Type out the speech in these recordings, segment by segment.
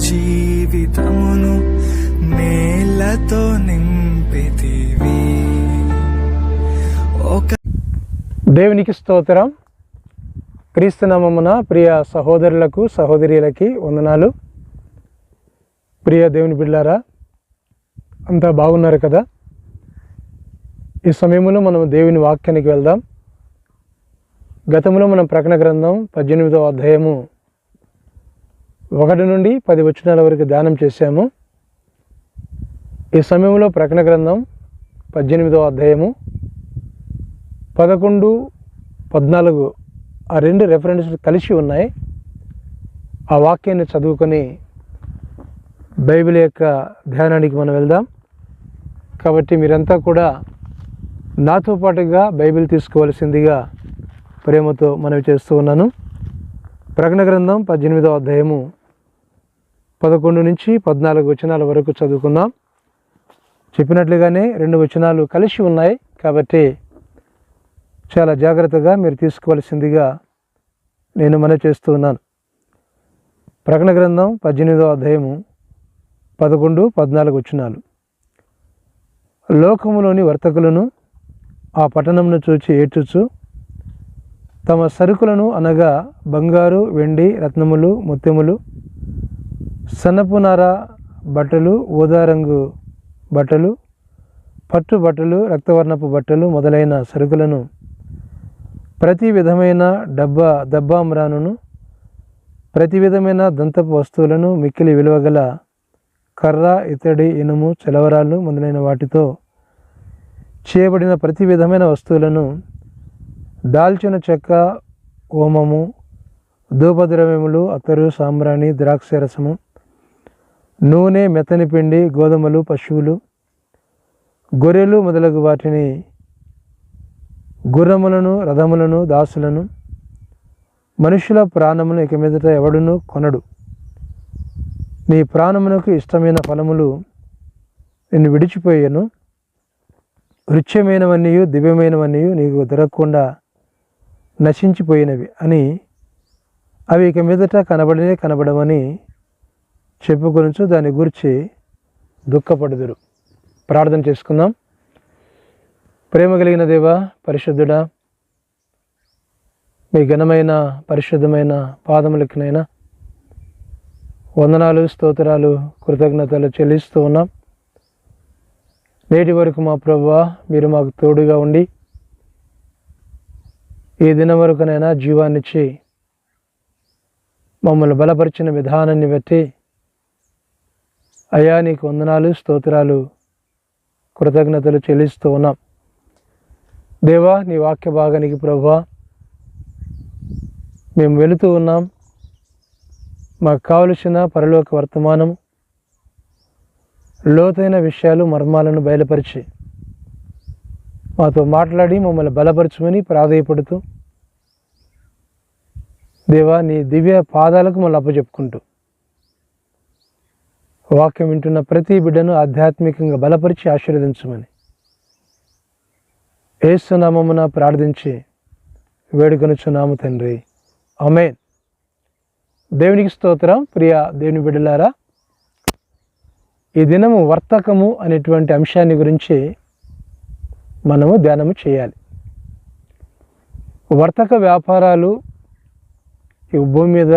జీవితమును నేలతో నింపితివి. ఒక దేవునికి స్తోత్రం. క్రీస్తునామమున ప్రియ సహోదరులకు సహోదరులకి వందనాలు. ప్రియ దేవుని బిడ్డారా అంతా బాగున్నారు కదా? ఈ సమయంలో మనం దేవుని వాక్యానికి వెళ్దాం. గతంలో మనం ప్రకటన గ్రంథం పద్దెనిమిదవ అధ్యాయము ఒకటి నుండి పది వచనాల వరకు ధ్యానం చేశాము. ఈ సమయంలో ప్రకటన గ్రంథం పద్దెనిమిదవ అధ్యాయము పదకొండు పద్నాలుగు ఆ రెండు రెఫరెన్స్లు కలిసి ఉన్నాయి. ఆ వాక్యాన్ని చదువుకొని బైబిల్ యొక్క ధ్యానానికి మనం వెళ్దాం. కాబట్టి మీరంతా కూడా నాతో పాటుగా బైబిల్ తీసుకోవాల్సిందిగా ప్రేమతో మనవి చేస్తూ ఉన్నాను. ప్రకటన గ్రంథం పద్దెనిమిదవ అధ్యాయము పదకొండు నుంచి పద్నాలుగు వచనాల వరకు చదువుకుందాం. చెప్పినట్లుగానే రెండు వచనాలు కలిసి ఉన్నాయి కాబట్టి చాలా జాగ్రత్తగా మీరు తీసుకోవాల్సిందిగా నేను మనవి చేస్తూ ఉన్నాను. ప్రకటన గ్రంథం పద్దెనిమిదో అధ్యాయము పదకొండు పద్నాలుగు వచనాలు. లోకములోని వర్తకులను ఆ పట్టణంను చూచి ఏడ్చుచు తమ సరుకులను అనగా బంగారు వెండి రత్నములు ముత్యములు సన్నపు నార బట్టలు ఊదా రంగు బట్టలు పట్టు బట్టలు రక్తవర్ణపు బట్టలు మొదలైన సరుకులను ప్రతి విధమైన డబ్బా దబ్బామ్రానును ప్రతి విధమైన దంతపు వస్తువులను మిక్కిలి విలువగల కర్ర ఇతడి ఇనుము చలవరాలు మొదలైన వాటితో చేయబడిన ప్రతి విధమైన వస్తువులను దాల్చిన చెక్క ఓమము ధూపద్రవ్యములు అత్తరు సాంబ్రాణి ద్రాక్ష రసము నూనె మెత్తని పిండి గోధుమలు పశువులు గొర్రెలు మొదలగు వాటిని గుర్రములను రథములను దాసులను మనుషుల ప్రాణమును ఇక మీదట ఎవడును కొనడు. నీ ప్రాణమునకు ఇష్టమైన ఫలములు నిన్ను విడిచిపోయాను. రుచ్యమైనవన్నీ దివ్యమైనవన్నీ నీకు దొరకకుండా నశించిపోయినవి అని అవి ఇక మీదట కనబడనే కనబడమని చెప్పుకొనచ్చు దాని గురించి దుఃఖపడుదురు. ప్రార్థన చేసుకుందాం. ప్రేమ కలిగిన దేవ పరిశుద్ధుడా మీ ఘనమైన పరిశుద్ధమైన పాదములకినైనా వందనాలు స్తోత్రాలు కృతజ్ఞతలు చెల్లిస్తూ ఉన్నాం. నేటి వరకు మా ప్రభువా మీరు మాకు తోడుగా ఉండి ఈ దినం వరకునైనా జీవాన్నిచ్చి మమ్మల్ని బలపరిచిన విధానాన్ని బట్టి అయా నీకు వందనాలు స్తోత్రాలు కృతజ్ఞతలు చెల్లిస్తూ ఉన్నాం. దేవా నీ వాక్య భాగానికి ప్రభా మేము వెళుతూ ఉన్నాం. మాకు కావలసిన పరలోక వర్తమానం లోతైన విషయాలు మర్మాలను బయలుపరిచి మాతో మాట్లాడి మమ్మల్ని బలపరచమని ప్రాధేయపడుతూ దేవా నీ దివ్య పాదాలకు మళ్ళీ అప్పచెప్పుకుంటూ వాక్యం వింటున్న ప్రతి బిడ్డను ఆధ్యాత్మికంగా బలపరిచి ఆశీర్వదించమని. ఏసునామమున ప్రార్థించి వేడుకొనుచున్నాము తండ్రి. అమేన్ దేవునికి స్తోత్రం ప్రియ దేవుని బిడ్డలారా. ఈ దినము వర్తకము అనేటువంటి అంశాన్ని గురించి మనము ధ్యానము చేయాలి. వర్తక వ్యాపారాలు ఈ భూమి మీద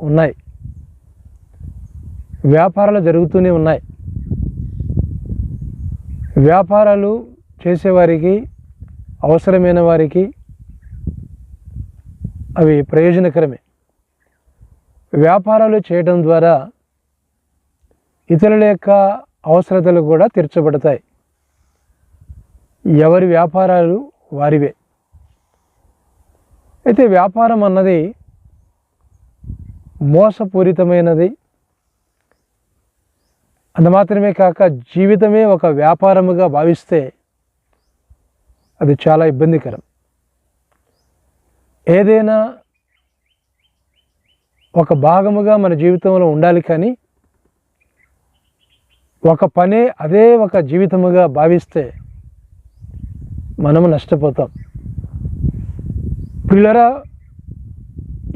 ఉన్నాయి. వ్యాపారాలు జరుగుతూనే ఉన్నాయి. వ్యాపారాలు చేసేవారికి అవసరమైన వారికి అవి ప్రయోజనకరమే. వ్యాపారాలు చేయడం ద్వారా ఇతరుల యొక్క అవసరతలు కూడా తీర్చబడతాయి. ఎవరి వ్యాపారాలు వారివే. అయితే వ్యాపారం అన్నది మోసపూరితమైనది. అంత మాత్రమే కాక జీవితమే ఒక వ్యాపారముగా భావిస్తే అది చాలా ఇబ్బందికరం. ఏదైనా ఒక భాగముగా మన జీవితంలో ఉండాలి కానీ ఒక పనే అదే ఒక జీవితముగా భావిస్తే మనము నష్టపోతాం. పిల్లరా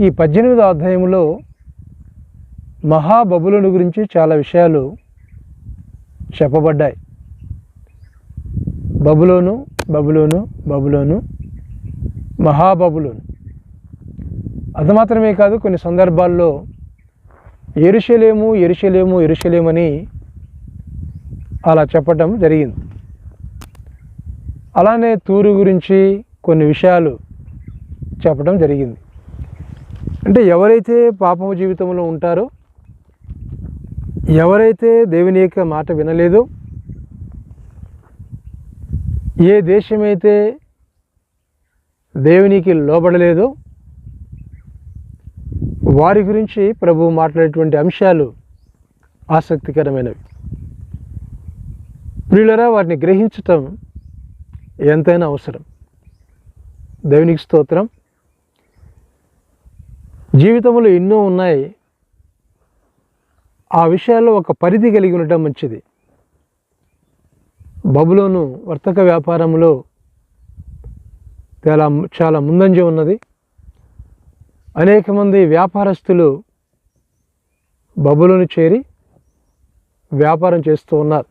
ఈ పద్దెనిమిదో అధ్యాయంలో మహాబబులను గురించి చాలా విషయాలు చెప్పబడ్డాయి. బబులోను బబులోను బబులోను మహాబబులోను. అది మాత్రమే కాదు కొన్ని సందర్భాల్లో ఎరుషలేము ఎరుషలేము ఎరుషలేమని అలా చెప్పటం జరిగింది. అలానే తూరు గురించి కొన్ని విషయాలు చెప్పడం జరిగింది. అంటే ఎవరైతే పాపము జీవితంలో ఉంటారో ఎవరైతే దేవుని యొక్క మాట వినలేదో ఏ దేశమైతే దేవునికి లోబడలేదో వారి గురించి ప్రభు మాట్లాడేటువంటి అంశాలు ఆసక్తికరమైనవి. ప్రియులరా వాటిని గ్రహించటం ఎంతైనా అవసరం. దేవునికి స్తోత్రం. జీవితంలో ఎన్నో ఉన్నాయి. ఆ విషయాల్లో ఒక పరిధి కలిగి ఉండటం మంచిది. బబులోను వర్తక వ్యాపారంలో చాలా చాలా ముందంజ ఉన్నది. అనేక మంది వ్యాపారస్తులు బబులోను చేరి వ్యాపారం చేస్తూ ఉన్నారు.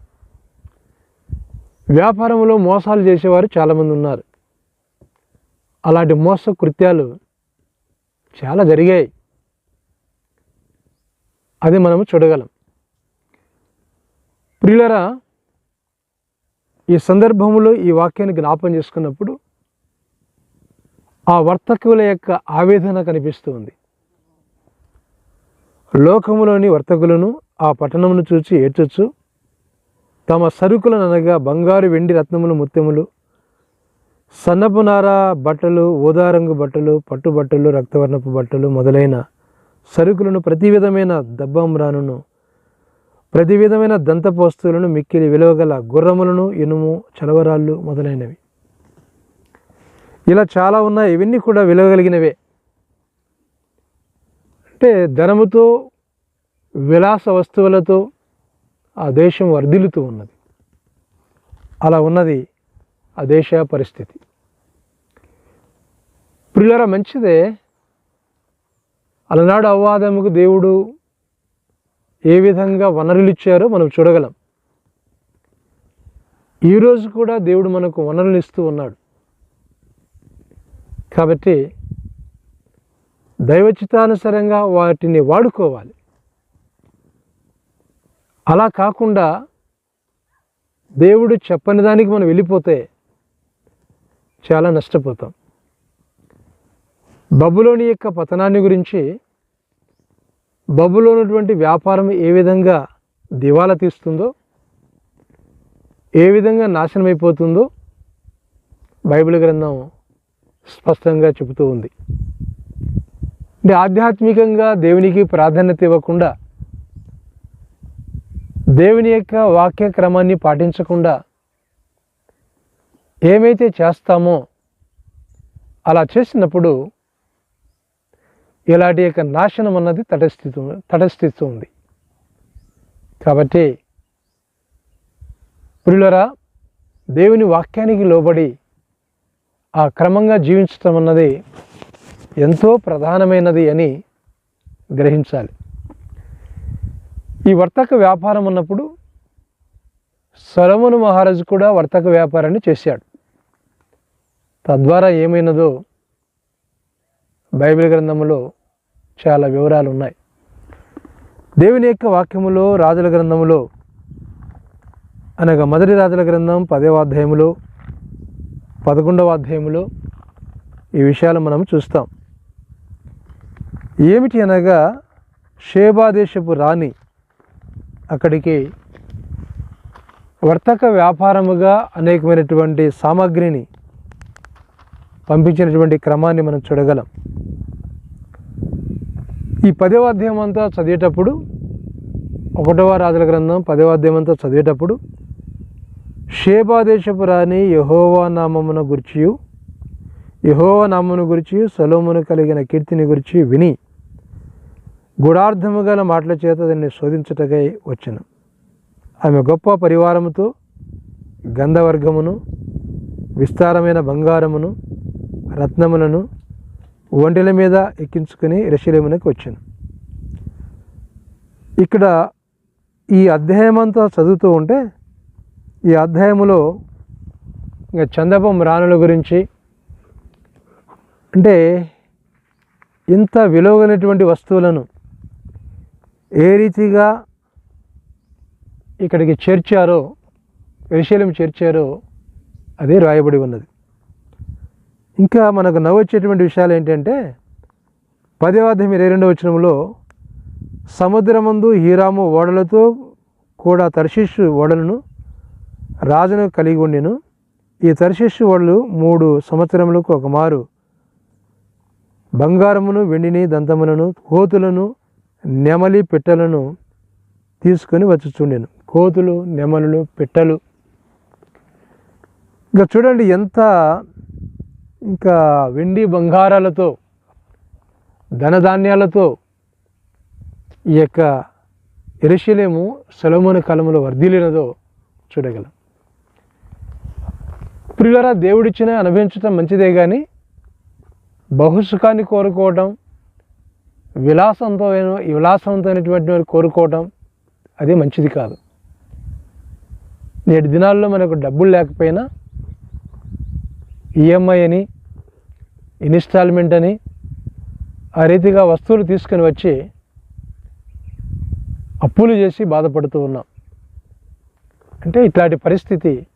వ్యాపారంలో మోసాలు చేసేవారు చాలామంది ఉన్నారు. అలాంటి మోస కృత్యాలు చాలా జరిగాయి. అది మనము చూడగలం. ప్రియులరా ఈ సందర్భంలో ఈ వాక్యాన్ని జ్ఞాపం చేసుకున్నప్పుడు ఆ వర్తకుల యొక్క ఆవేదన కనిపిస్తుంది. లోకములోని వర్తకులను ఆ పట్టణమును చూచి ఏడ్చొచ్చు. తమ సరుకులను అనగా బంగారు వెండి రత్నములు ముత్యములు సన్నపునార బట్టలు ఊదారంగు బట్టలు పట్టు బట్టలు రక్తవర్ణపు బట్టలు మొదలైన సరుకులను ప్రతి విధమైన దబ్బాంబ్రాను ప్రతి విధమైన దంతపు వస్తువులను మిక్కిలి విలువగల గుర్రములను ఇనుము చలవరాళ్ళు మొదలైనవి. ఇలా చాలా ఉన్నాయి ఇవన్నీ కూడా విలువగలిగినవే. అంటే ధనముతో విలాస వస్తువులతో ఆ దేశం వర్ధిల్లుతూ ఉన్నది. అలా ఉన్నది ఆ దేశ పరిస్థితి. ప్రియులరా మంచిదే అలనాడు అవ్వాదముకు దేవుడు ఏ విధంగా వనరులు ఇచ్చారో మనం చూడగలం. ఈరోజు కూడా దేవుడు మనకు వనరులు ఇస్తూ ఉన్నాడు. కాబట్టి దైవచితానుసారంగా వాటిని వాడుకోవాలి. అలా కాకుండా దేవుడు చెప్పని దానికి మనం వెళ్ళిపోతే చాలా నష్టపోతాం. బబులోని యొక్క పతనాన్ని గురించి బబులో ఉన్నటువంటి వ్యాపారం ఏ విధంగా దివాలా తీస్తుందో ఏ విధంగా నాశనం అయిపోతుందో బైబిల్ గ్రంథం స్పష్టంగా చెబుతూ ఉంది. అంటే ఆధ్యాత్మికంగా దేవునికి ప్రాధాన్యత ఇవ్వకుండా దేవుని యొక్క వాక్య క్రమాన్ని పాటించకుండా ఏమైతే చేస్తామో అలా చేసినప్పుడు ఇలాంటి యొక్క నాశనం అన్నది తటస్థితు తటస్థిస్తూ ఉంది కాబట్టి ప్రియులరా దేవుని వాక్యానికి లోబడి ఆ క్రమంగా జీవించటం అన్నది ఎంతో ప్రధానమైనది అని గ్రహించాలి. ఈ వర్తక వ్యాపారం అన్నప్పుడు సొలమును మహారాజు కూడా వర్తక వ్యాపారాన్ని చేశాడు. తద్వారా ఏమైనదో బైబిల్ గ్రంథంలో చాలా వివరాలు ఉన్నాయి దేవుని యొక్క వాక్యములో రాజుల గ్రంథములో అనగా మొదటి రాజుల గ్రంథం పదవ అధ్యాయములో పదకొండవ అధ్యాయములో ఈ విషయాలు మనం చూస్తాం. ఏమిటి అనగా షేబాదేశపు రాణి అక్కడికి వర్తక వ్యాపారముగా అనేకమైనటువంటి సామాగ్రిని పంపించినటువంటి క్రమాన్ని మనం చూడగలం. ఈ పదవ అధ్యాయం అంతా చదివేటప్పుడు ఒకటవ రాజుల గ్రంథం పదవ అధ్యాయం అంతా చదివేటప్పుడు షేబాదేశపు రాణి యహోవా నామమున గుర్చియు యహోవా నామమును గురించి సలోమును కలిగిన కీర్తిని గురించి విని గుడార్థము గల మాటల చేత దాన్ని శోధించటకై వచ్చిన. ఆమె గొప్ప పరివారముతో గంధవర్గమును విస్తారమైన బంగారమును రత్నములను ఒంటెల మీద ఎక్కించుకుని రషిలేమునకు వచ్చాను. ఇక్కడ ఈ అధ్యాయం అంతా చదువుతూ ఉంటే ఈ అధ్యాయంలో ఇంకా చందపం రాణుల గురించి అంటే ఇంత విలువైనటువంటి వస్తువులను ఏ రీతిగా ఇక్కడికి చేర్చారో విషయం చేర్చారో అదే రాయబడి ఉన్నది. ఇంకా మనకు నవ్వొచ్చేటువంటి విషయాలు ఏంటంటే పదవ ఇరవై రెండవ వచనంలో సముద్రమందు హీరాము ఓడలతో కూడా తర్షిషు ఓడలను రాజును కలిగి ఉండెను. ఈ తర్షిషు ఓడలు మూడు సంవత్సరములకు ఒక మారు బంగారమును వెండిని దంతములను కోతులను నెమలి పిట్టలను తీసుకొని వచ్చుచుండెను. కోతులు నెమలులు పిట్టలు. ఇంకా చూడండి ఎంత ఇంకా వెండి బంగారాలతో ధనధాన్యాలతో ఈ యొక్క ఎరుషలేము సొలొమోను కాలంలో వర్ధిల్లినదో చూడగలం. ప్రియులరా దేవుడిచ్చిన అనుభవించడం మంచిదే కానీ బహుసుఖాన్ని కోరుకోవటం విలాసంతో విలాసవంతమైనటువంటి వారు కోరుకోవటం అది మంచిది కాదు. నేటి దినాల్లో మనకు డబ్బులు లేకపోయినా ఈఎంఐ అని ఇన్స్టాల్మెంట్ అని ఆ రీతిగా వస్తువులు తీసుకొని వచ్చి అప్పులు చేసి బాధపడుతూ ఉన్నాం. అంటే ఇట్లాంటి పరిస్థితి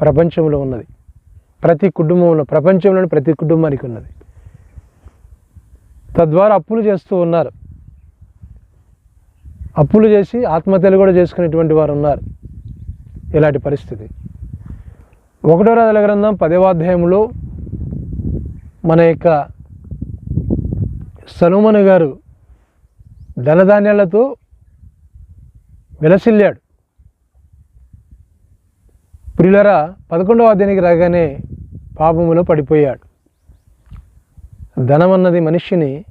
ప్రపంచంలో ఉన్నది. ప్రతి కుటుంబంలో ప్రపంచంలోని ప్రతి కుటుంబానికి ఉన్నది. తద్వారా అప్పులు చేస్తూ ఉన్నారు. అప్పులు చేసి ఆత్మహత్యలు కూడా చేసుకునేటువంటి వారు ఉన్నారు. ఇలాంటి పరిస్థితి. ఒకటో రాజుల గ్రంథం పదవాధ్యాయంలో మన యొక్క సనుమను గారు ధనధాన్యాలతో విలసిల్లాడు. ప్రియులరా పదకొండవ అధ్యాయానికి రాగానే పాపములో పడిపోయాడు. ధనం అన్నది మనిషిని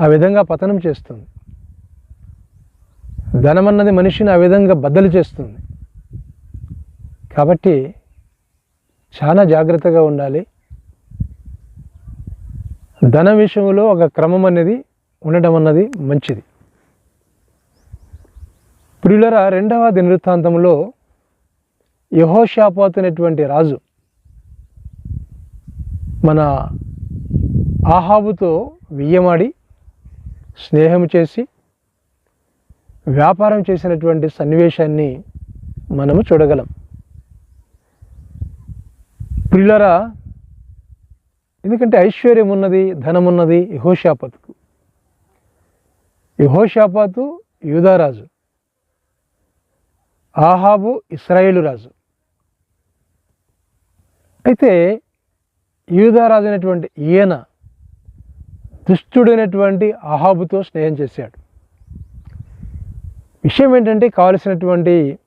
ఆ విధంగా పతనం చేస్తుంది. ధనం అన్నది మనిషిని ఆ విధంగా బద్దలు చేస్తుంది. కాబట్టి చాలా జాగ్రత్తగా ఉండాలి. ధన విషయంలో ఒక క్రమం అనేది ఉండడం అన్నది మంచిది. ప్రియులర రెండవ దినవృత్తాంతంలో యహోషాపాత్ అనేటువంటి రాజు మన ఆహాబుతో వియ్యమాడి స్నేహం చేసి వ్యాపారం చేసినటువంటి సన్నివేశాన్ని మనము చూడగలం. ప్రియులరా ఎందుకంటే ఐశ్వర్యం ఉన్నది ధనం ఉన్నది యహోషాపత్కు. యహోషాపాతు యూదారాజు ఆహాబు ఇస్రాయేలు రాజు. అయితే యూదారాజు అయినటువంటి ఈయన దుష్టుడైనటువంటి ఆహాబుతో స్నేహం చేశాడు. విషయం ఏంటంటే కావలసినటువంటి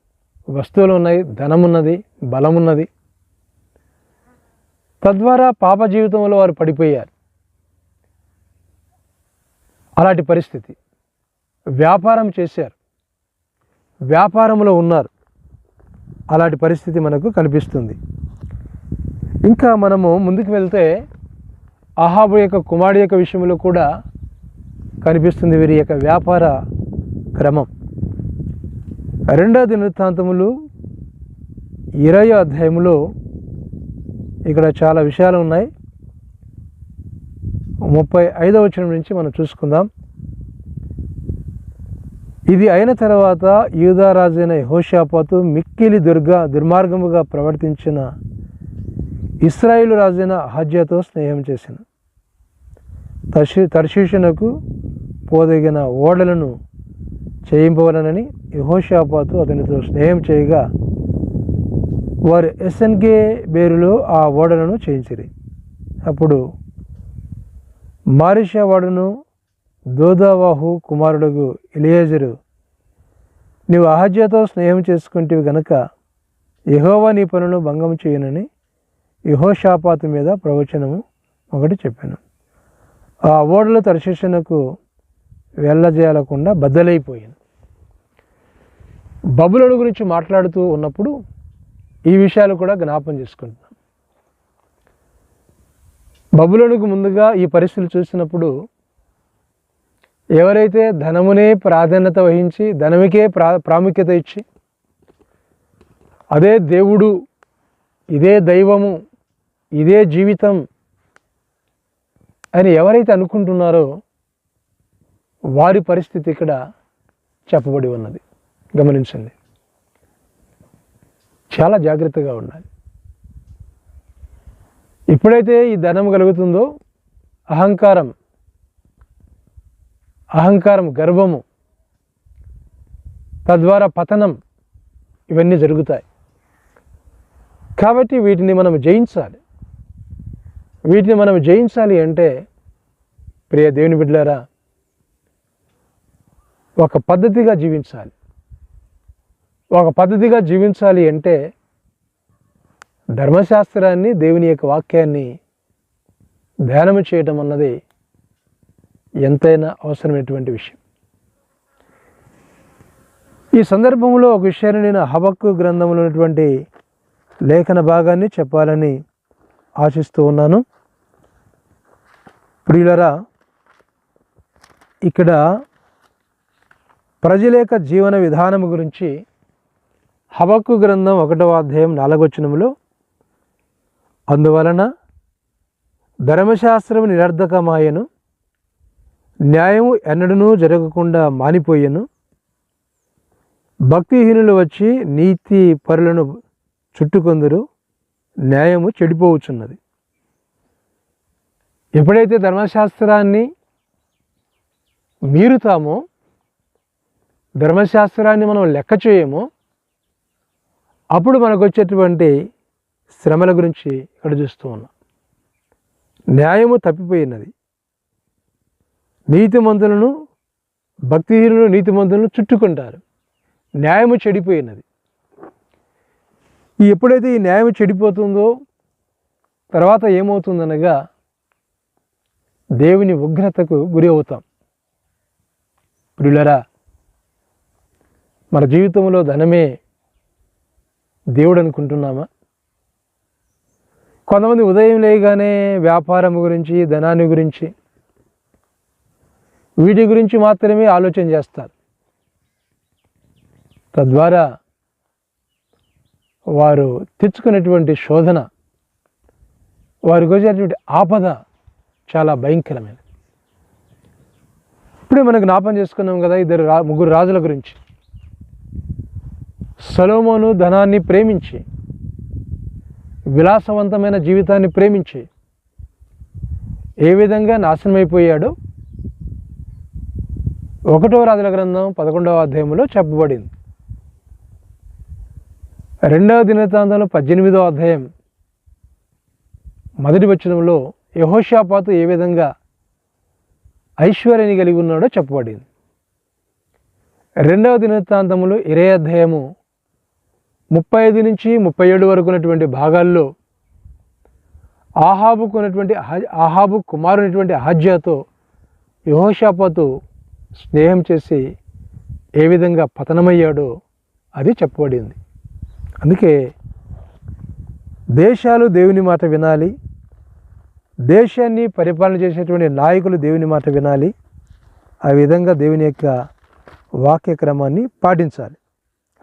వస్తువులు ఉన్నాయి ధనం ఉన్నది బలం ఉన్నది తద్వారా పాప జీవితంలో వారు పడిపోయారు. అలాంటి పరిస్థితి. వ్యాపారం చేశారు. వ్యాపారంలో ఉన్నారు. అలాంటి పరిస్థితి మనకు కనిపిస్తుంది. ఇంకా మనము ముందుకు వెళ్తే అహాబు యొక్క కుమారుడు యొక్క విషయంలో కూడా కనిపిస్తుంది వీరి యొక్క వ్యాపార క్రమం. రెండవ దినవృత్తాంతములు ఇరవై అధ్యాయములో ఇక్కడ చాలా విషయాలు ఉన్నాయి. ముప్పై ఐదవ వచనం నుంచి మనం చూసుకుందాం. ఇది అయిన తర్వాత యూదారాజైన హోషాపాతు మిక్కిలి దుర్గా దుర్మార్గముగా ప్రవర్తించిన ఇస్రాయిల్ రాజైన హజ్యతో స్నేహం చేసిన. తర్షి తర్శీషునకు పోదగిన ఓడలను చేయింపవలనని యహోషాపాతు అతనితో స్నేహం చేయగా వారు ఎస్ఎన్కే బేరులో ఆ ఓడలను చేయించిరి. అప్పుడు మారిషా వాడును దోదావాహు కుమారుడుగు ఇలియేజరు నీవు అహజ్యతో స్నేహం చేసుకుంటేవి గనక యహోవా నీ పనులను భంగం చేయనని యహోషాపాతు మీద ప్రవచనము ఒకటి చెప్పాను. ఆ ఓడల తరశిషణకు వెళ్ళజేయకుండా బద్దలైపోయింది బబులను గురించి మాట్లాడుతూ ఉన్నప్పుడు ఈ విషయాలు కూడా జ్ఞాపం చేసుకుంటున్నాం. బబులోనికి ముందుగా ఈ పరిస్థితులు చూసినప్పుడు ఎవరైతే ధనమునే ప్రాధాన్యత వహించి ధనముకే ప్రా ప్రాముఖ్యత ఇచ్చి అదే దేవుడు ఇదే దైవము ఇదే జీవితం అని ఎవరైతే అనుకుంటున్నారో వారి పరిస్థితి ఇక్కడ చెప్పబడి ఉన్నది. గమనించండి. చాలా జాగ్రత్తగా ఉండాలి. ఎప్పుడైతే ఈ ధనం కలుగుతుందో అహంకారం అహంకారం గర్వము తద్వారా పతనం ఇవన్నీ జరుగుతాయి. కాబట్టి వీటిని మనం జయించాలి. వీటిని మనం జయించాలి అంటే ప్రియ దేవుని బిడ్డలారా ఒక పద్ధతిగా జీవించాలి. ఒక పద్ధతిగా జీవించాలి అంటే ధర్మశాస్త్రాన్ని దేవుని యొక్క వాక్యాన్ని ధ్యానం చేయటం అన్నది ఎంతైనా అవసరమైనటువంటి విషయం. ఈ సందర్భంలో ఒక విషయాన్ని నేను హబక్కు గ్రంథంలో ఉన్నటువంటి లేఖన భాగాన్ని చెప్పాలని ఆశిస్తూ ఉన్నాను. ప్రియులరా ఇక్కడ ప్రజల యొక్క జీవన విధానం గురించి హబక్కు గ్రంథం ఒకటవ అధ్యాయం నాలుగొచ్చనములో అందువలన ధర్మశాస్త్రము నిరర్ధకమాయను న్యాయము ఎన్నడనూ జరగకుండా మానిపోయెను భక్తిహీనులు వచ్చి నీతి పరులను చుట్టుకొందరు న్యాయము చెడిపోవచ్చున్నది. ఎప్పుడైతే ధర్మశాస్త్రాన్ని మీరుతామో ధర్మశాస్త్రాన్ని మనం లెక్క చేయమో అప్పుడు మనకు వచ్చేటువంటి శ్రమల గురించి ఇక్కడ చూస్తూ ఉన్నాం. న్యాయము తప్పిపోయినది. నీతిమంతులను భక్తిహీనులు నీతిమంతులను చుట్టుకుంటారు. న్యాయము చెడిపోయినది. ఈ ఎప్పుడైతే ఈ న్యాయం చెడిపోతుందో తర్వాత ఏమవుతుందనగా దేవుని ఉగ్రతకు గురి అవుతాం. ప్రియులరా మన జీవితంలో ధనమే దేవుడు అనుకుంటున్నామా కొంతమంది ఉదయం లేగానే వ్యాపారం గురించి ధనాన్ని గురించి వీటి గురించి మాత్రమే ఆలోచన చేస్తారు. తద్వారా వారు తెచ్చుకునేటువంటి శోధన వారికి వచ్చేటువంటి ఆపద చాలా భయంకరమైనది. ఇప్పుడే మనకు జ్ఞాపం చేసుకున్నాం కదా ఇద్దరు రా ముగ్గురు రాజుల గురించి. సలోమోను ధనాన్ని ప్రేమించి విలాసవంతమైన జీవితాన్ని ప్రేమించి ఏ విధంగా నాశనమైపోయాడో ఒకటో రాజుల గ్రంథం పదకొండవ అధ్యాయంలో చెప్పబడింది. రెండవ దినతాంతంలో పద్దెనిమిదవ అధ్యాయం మొదటి వచనంలో యహోషాపాతు ఏ విధంగా ఐశ్వర్యాన్ని కలిగి ఉన్నాడో చెప్పబడింది. రెండవ దినతాంతములు ఇరే అధ్యాయము ముప్పై ఐదు నుంచి ముప్పై ఏడు వరకు ఉన్నటువంటి భాగాల్లో ఆహాబుకు ఉన్నటువంటి ఆహాబు కుమారునటువంటి అహజ్యాతో యహోషాపాతు స్నేహం చేసి ఏ విధంగా పతనమయ్యాడో అది చెప్పబడింది. అందుకే దేశాలు దేవుని మాట వినాలి దేశాన్ని పరిపాలన చేసేటువంటి నాయకులు దేవుని మాట వినాలి ఆ విధంగా దేవుని యొక్క వాక్య క్రమాన్ని పాటించాలి.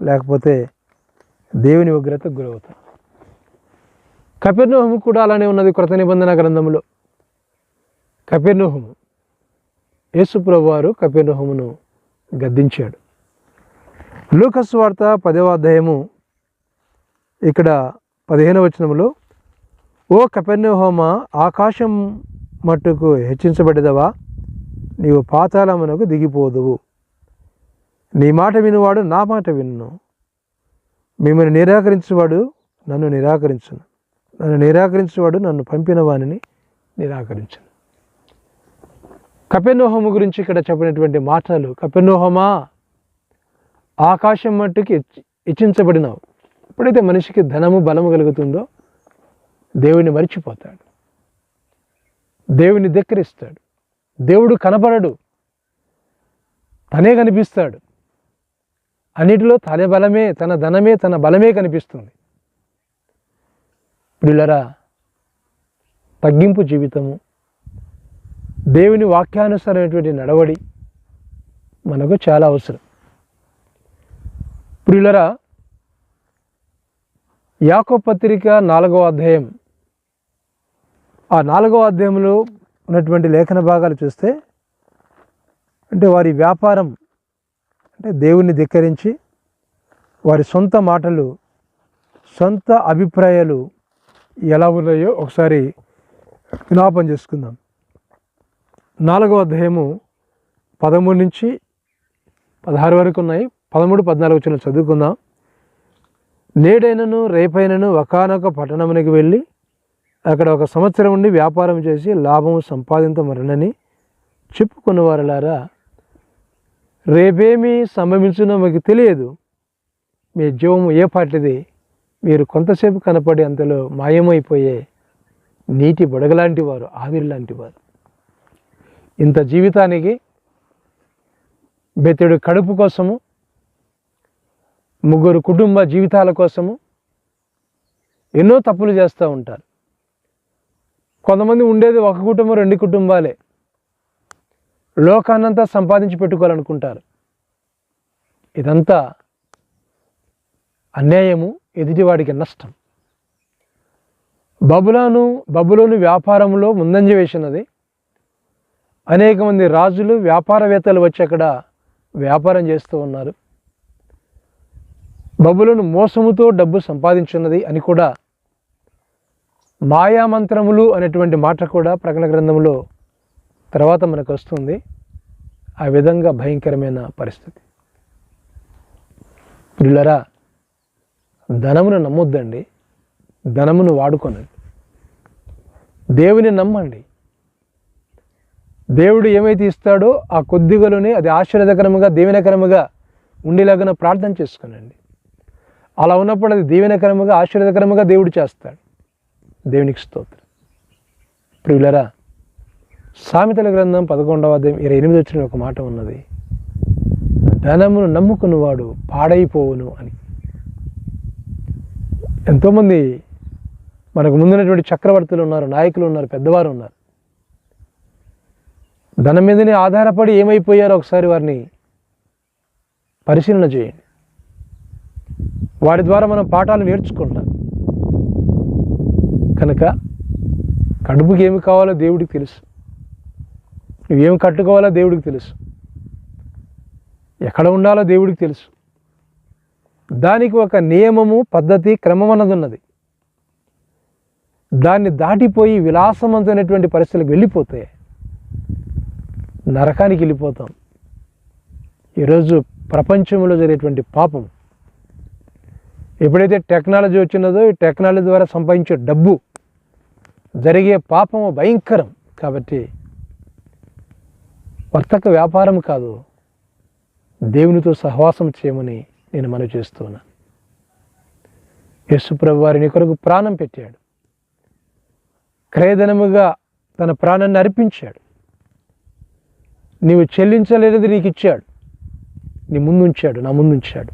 లేకపోతే దేవుని ఉగ్రతకు గురవుతాం. కపిర్నోహము కూడా అలానే ఉన్నది కృత నిబంధన గ్రంథంలో కపిర్నోహము. యేసుప్రభు వారు కపిర్నోహమును గద్దించాడు. లూకస్ వార్త పదవ అధ్యాయము ఇక్కడ పదిహేను వచనంలో ఓ కపెర్నహోమ ఆకాశం మట్టుకు హెచ్చించబడేదవా నీవు పాతాళమునకు దిగిపోదువు. నీ మాట వినువాడు నా మాట విన్ను. మిమ్మల్ని నిరాకరించేవాడు నన్ను నిరాకరించను. నన్ను నిరాకరించేవాడు నన్ను పంపిన వాణిని నిరాకరించను. కపెనోహము గురించి ఇక్కడ చెప్పినటువంటి మాటలు కపెనోహమా ఆకాశం మట్టుకి హెచ్చి- హెచ్చించబడినావు ఎప్పుడైతే మనిషికి ధనము బలము కలుగుతుందో దేవుని మరిచిపోతాడు. దేవుని ధిక్కరిస్తాడు. దేవుడు కనపడడు తనే కనిపిస్తాడు. అన్నిటిలో తన బలమే తన ధనమే తన బలమే కనిపిస్తుంది. పిల్లరా తగ్గింపు జీవితము దేవుని వాక్యానుసారమైనటువంటి నడవడి మనకు చాలా అవసరం. ప్రియులరా యాకో పత్రిక నాలుగవ అధ్యాయం ఆ నాలుగవ అధ్యాయంలో ఉన్నటువంటి లేఖన భాగాలు చూస్తే అంటే వారి వ్యాపారం అంటే దేవుణ్ణి ధిక్కరించి వారి సొంత మాటలు సొంత అభిప్రాయాలు ఎలా ఉన్నాయో ఒకసారి జ్ఞాపం చేసుకుందాం. నాలుగవ అధ్యాయము పదమూడు నుంచి పదహారు వరకు ఉన్నాయి. పదమూడు పద్నాలుగు వచ్చిన చదువుకుందాం. నేడైనను రేపైనను ఒకనొక పట్టణమునికి వెళ్ళి అక్కడ ఒక సంవత్సరం ఉండి వ్యాపారం చేసి లాభము సంపాదించమరనని చెప్పుకున్న వారలారా రేపేమీ సంభవించునో మీకు తెలియదు. మీ జీవము ఏ పాటిది? మీరు కొంతసేపు కనపడి అంతలో మాయమైపోయే నీటి బుడగలాంటి వారు ఆవిరి లాంటి వారు. ఇంత జీవితానికి బెత్తడు కడుపు కోసము ముగ్గురు కుటుంబ జీవితాల కోసము ఎన్నో తప్పులు చేస్తూ ఉంటారు. కొంతమంది ఉండేది ఒక కుటుంబం రెండు కుటుంబాలే. లోకాన్నంతా సంపాదించి పెట్టుకోవాలనుకుంటారు. ఇదంతా అన్యాయము ఎదుటివాడికి నష్టం. బబులాను బబులోని వ్యాపారంలో ముందంజ వేసినది. అనేక మంది రాజులు వ్యాపారవేత్తలు వచ్చి అక్కడ వ్యాపారం చేస్తూ ఉన్నారు. బబులను మోసముతో డబ్బు సంపాదించున్నది అని కూడా మాయామంత్రములు అనేటువంటి మాట కూడా ప్రకటన గ్రంథంలో తర్వాత మనకు వస్తుంది ఆ విధంగా భయంకరమైన పరిస్థితి. పిల్లరా ధనమును నమ్మొద్దండి ధనమును వాడుకోనండి. దేవుని నమ్మండి. దేవుడు ఏమైతే ఇస్తాడో ఆ కొద్దిగలోనే అది ఆశీర్వదకరముగా దీవెనకరముగా ఉండేలాగా ప్రార్థన చేసుకోనండి. అలా ఉన్నప్పుడు అది దీవెనకరముగా ఆశీర్వదకరముగా దేవుడు చేస్తాడు. దేవునికి స్తోత్రం. ప్రియులరా సామెతల గ్రంథం పదకొండవ అధ్యాయం ఇరవై ఎనిమిది వచ్చిన ఒక మాట ఉన్నది. ధనమును నమ్ముకున్నవాడు పాడైపోవును అని. ఎంతోమంది మనకు ముందున్నటువంటి చక్రవర్తులు ఉన్నారు నాయకులు ఉన్నారు పెద్దవారు ఉన్నారు. ధనం మీదనే ఆధారపడి ఏమైపోయారో ఒకసారి వారిని పరిశీలన చేయండి. వారి ద్వారా మనం పాఠాలు నేర్చుకుంటాం. కనుక కడుపుకి ఏమి కావాలో దేవుడికి తెలుసు. నువ్వేం కట్టుకోవాలో దేవుడికి తెలుసు. ఎక్కడ ఉండాలో దేవుడికి తెలుసు. దానికి ఒక నియమము పద్ధతి క్రమం అన్నది ఉన్నది. దాన్ని దాటిపోయి విలాసవంతమైనటువంటి పరిస్థితులకు వెళ్ళిపోతే నరకానికి వెళ్ళిపోతాం. ఈరోజు ప్రపంచంలో జరిగేటువంటి పాపం. ఎప్పుడైతే టెక్నాలజీ వచ్చినదో ఈ టెక్నాలజీ ద్వారా సంపాదించే డబ్బు జరిగే పాపము భయంకరం కాబట్టి వర్తక వ్యాపారం కాదు. దేవునితో సహవాసం చేయమని నేను మనవి చేస్తున్నాను. యశుప్రభు వారిని కొరకు ప్రాణం పెట్టాడు. క్రయధనముగా తన ప్రాణాన్ని అర్పించాడు. నీవు చెల్లించలేనిది నీకు ఇచ్చాడు నీ ముందుంచాడు నా ముందుంచాడు.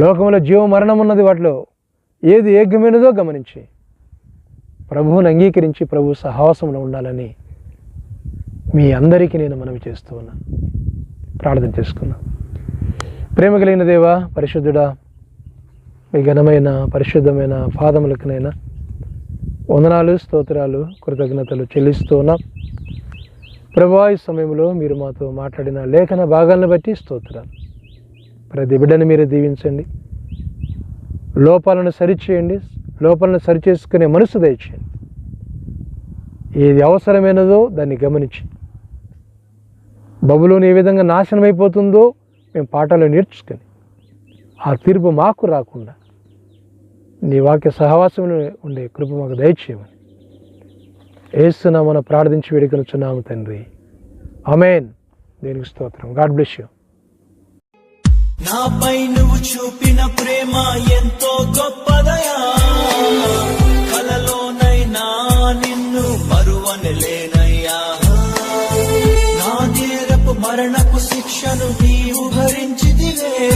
లోకంలో జీవ మరణం ఉన్నది వాటిలో ఏది ఏగ్యమైనదో గమనించి. ప్రభువుని అంగీకరించి ప్రభు సహవాసంలో ఉండాలని మీ అందరికీ నేను మనవి చేస్తూ ఉన్నాను ప్రార్థన చేసుకున్నాను ప్రేమ కలిగిన దేవా పరిశుద్ధుడా మీ ఘనమైన పరిశుద్ధమైన పాదములకునైనా వందనాలు స్తోత్రాలు కృతజ్ఞతలు చెల్లిస్తూ ఉన్నాం. ప్రభా ఈ సమయంలో మీరు మాతో మాట్లాడిన లేఖన భాగాలను బట్టి స్తోత్రాలు. ప్రతి బిడ్డను మీరు దీవించండి. లోపాలను సరిచేయండి. లోపాలను సరిచేసుకునే మనసు దయచేయండి. ఏది అవసరమైనదో దాన్ని గమనించి బబులోని ఏ విధంగా నాశనం అయిపోతుందో మేము పాఠాలు నేర్చుకుని ఆ తీర్పు మాకు రాకుండా నీ వాక్య సహవాసంలో ఉండే కృప మాకు దయచేయమని. ఏస్తున్నామని ప్రార్థించి వేడుకొనుచున్నాము తండ్రి. అమేన్ దేనికి స్తోత్రం. God bless you. నాపై నువ్వు చూపిన ప్రేమ ఎంతో గొప్పదయా. కలలోనైనా నిన్ను మరువనలేనయ్యా మరణపు శిక్షను నీవు భరించిదివే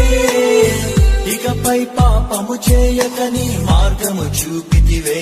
ఇకపై పాపము చేయకని మార్గము చూపితివే.